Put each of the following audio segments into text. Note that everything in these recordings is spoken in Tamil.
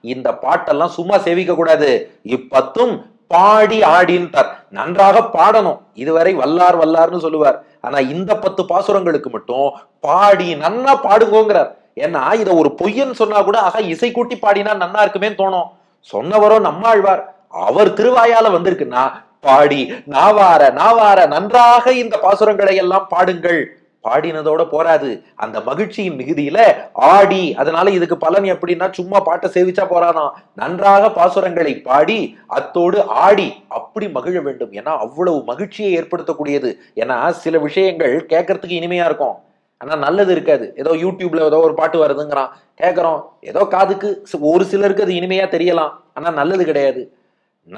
இந்த பாட்டெல்லாம் சும்மா சேவிக்க கூடாது. இப்பத்தும் பாடி ஆடின்ட்டார். நன்றாக பாடணும். இதுவரை வல்லார் வல்லார்னு சொல்லுவார். ஆனா இந்த பத்து பாசுரங்களுக்கு மட்டும் பாடி நன்னா பாடுங்கோங்கிறார். ஏன்னா இதை ஒரு பொய்யன்னு சொன்னா கூட ஆக இசை கூட்டி பாடினா நன்னா இருக்குமே தோணும். சொன்னவரோ நம்மாழ்வார். அவர் திருவாயால வந்திருக்குன்னா பாடி நாவார நாவார நன்றாக இந்த பாசுரங்களை எல்லாம் பாடுங்கள். பாடினதோட போராது அந்த மகிழ்ச்சியின் மிகுதியில ஆடி அதனால இதுக்கு பலன் எப்படின்னா சும்மா பாட்டை சேவிச்சா போறாதான் நன்றாக பாசுரங்களை பாடி அத்தோடு ஆடி அப்படி மகிழ வேண்டும். ஏன்னா அவ்வளவு மகிழ்ச்சியை ஏற்படுத்தக்கூடியது. ஏன்னா சில விஷயங்கள் கேட்கறதுக்கு இனிமையா இருக்கும். ஆனா நல்லது இருக்காது. ஏதோ யூடியூப்ல ஏதோ ஒரு பாட்டு வருதுங்கிறான். கேட்கறோம். ஏதோ காதுக்கு ஒரு சிலருக்கு அது இனிமையா தெரியலாம். ஆனா நல்லது கிடையாது.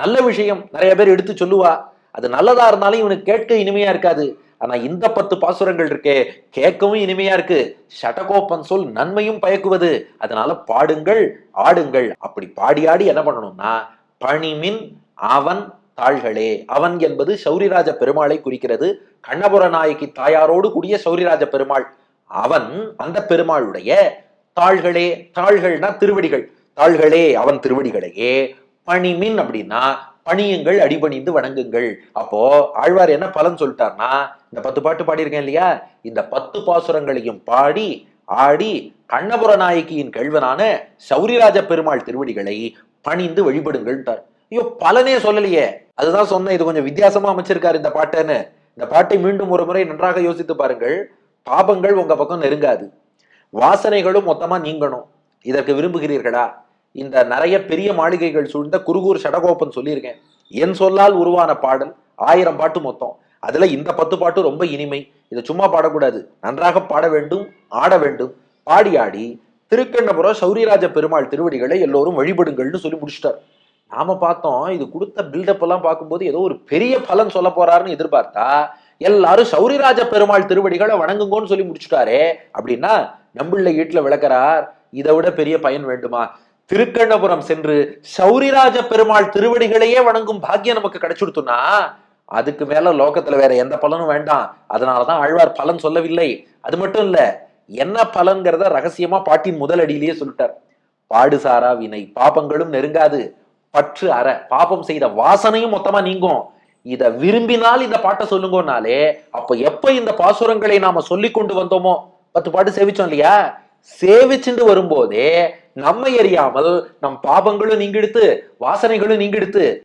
நல்ல விஷயம் நிறைய பேர் எடுத்து சொல்லுவா. அது நல்லதா இருந்தாலும் இவனுக்கு கேட்க இனிமையா இருக்காது. ஆனா இந்த பத்து பாசுரங்கள் இருக்கே கேட்கவும் இனிமையா இருக்கு. ஷடகோப்பன் சொல் நன்மையும் பயக்குவது. அதனால பாடுங்கள் ஆடுங்கள். அப்படி பாடி ஆடி என்ன பண்ணணும்னா பணிமின் அவன் தாள்களே. அவன் என்பது சௌரிராஜ பெருமாளை குறிக்கிறது. கண்ணபுர நாயகி தாயாரோடு கூடிய சௌரிராஜ பெருமாள். அவன் அந்த பெருமாளுடைய தாள்களே. தாள்கள்னா திருவடிகள். தாள்களே அவன் திருவடிகளையே. பணிமின் அப்படின்னா பணியுங்கள் அடிபணிந்து வணங்குங்கள். அப்போ ஆழ்வார் என்ன பலன் சொல்லிட்டார்னா இந்த பத்து பாட்டு பாடியிருக்கேன் இல்லையா? இந்த பத்து பாசுரங்களையும் பாடி ஆடி கண்ணபுர நாயகியின் கெழ்வனான சௌரிராஜ பெருமாள் திருவடிகளை பணிந்து வழிபடுங்கள்ட்டார் ஐயோ பலனே சொல்லலையே. அதுதான் சொன்னேன் இது கொஞ்சம் வித்தியாசமா அமைச்சிருக்காரு இந்த பாட்டுன்னு. இந்த பாட்டை மீண்டும் ஒரு முறை நன்றாக யோசித்து பாருங்கள். பாபங்கள் உங்க பக்கம் நெருங்காது. வாசனைகளும் மொத்தமா நீங்கணும். இதற்கு விரும்புகிறீர்களா? இந்த நிறைய பெரிய மாளிகைகள் சூழ்ந்த குருகூர் சடகோப்பன் சொல்லியிருக்கேன். என் சொல்லால் உருவான பாடல் ஆயிரம் பாட்டு மொத்தம். அதுல இந்த பத்து பாட்டு ரொம்ப இனிமை. இதை சும்மா பாடக்கூடாது. நன்றாக பாட வேண்டும் ஆட வேண்டும். பாடி ஆடி திருக்கண்ணபுரம் சௌரியராஜ பெருமாள் திருவடிகளை எல்லோரும் வழிபடுங்கள்னு சொல்லி முடிச்சிட்டார். நாம பார்த்தோம் இது கொடுத்த பில்டப் எல்லாம் பார்க்கும்போது ஏதோ ஒரு பெரிய பலன் சொல்ல போறாருன்னு எதிர்பார்த்தா எல்லாரும் சௌரிராஜ பெருமாள் திருவடிகளை வணங்குங்கோன்னு சொல்லி முடிச்சுட்டாரே அப்படின்னா நம்பிள்ளை வீட்டுல விளக்குறார் இதை விட பெரிய பயன் வேண்டுமா? திருக்கண்ணபுரம் சென்று சௌரிராஜ பெருமாள் திருவடிகளையே வணங்கும் பாக்கியம் நமக்கு கிடைச்சுடுத்துனா அதுக்கு மேல லோகத்துல வேற எந்த பலனும் வேண்டாம். அதனாலதான் ஆழ்வார் பலன் சொல்லவில்லை. அது மட்டும் இல்ல என்ன பலன்கிறத ரகசியமா பாட்டின் முதல் அடியிலேயே சொல்லிட்டார். பாடுசாரா வினை பாபங்களும் நெருங்காது. பற்று அற பாபம் செய்த வாசனையும் மொத்தமா நீங்கும். இத விரும்பினால் இந்த பாட்டை சொல்லுங்கனாலே அப்ப எப்ப இந்த பாசுரங்களை நாம சொல்லி கொண்டு வந்தோமோ? பத்து பாட்டு சேவிச்சோம் இல்லையா? சேவிச்சுட்டு வரும்போதே நம்மை அறியாமல் நம் பாபங்களும் நீங்கெடுத்து வாசனைகளும் நீங்கெடுத்து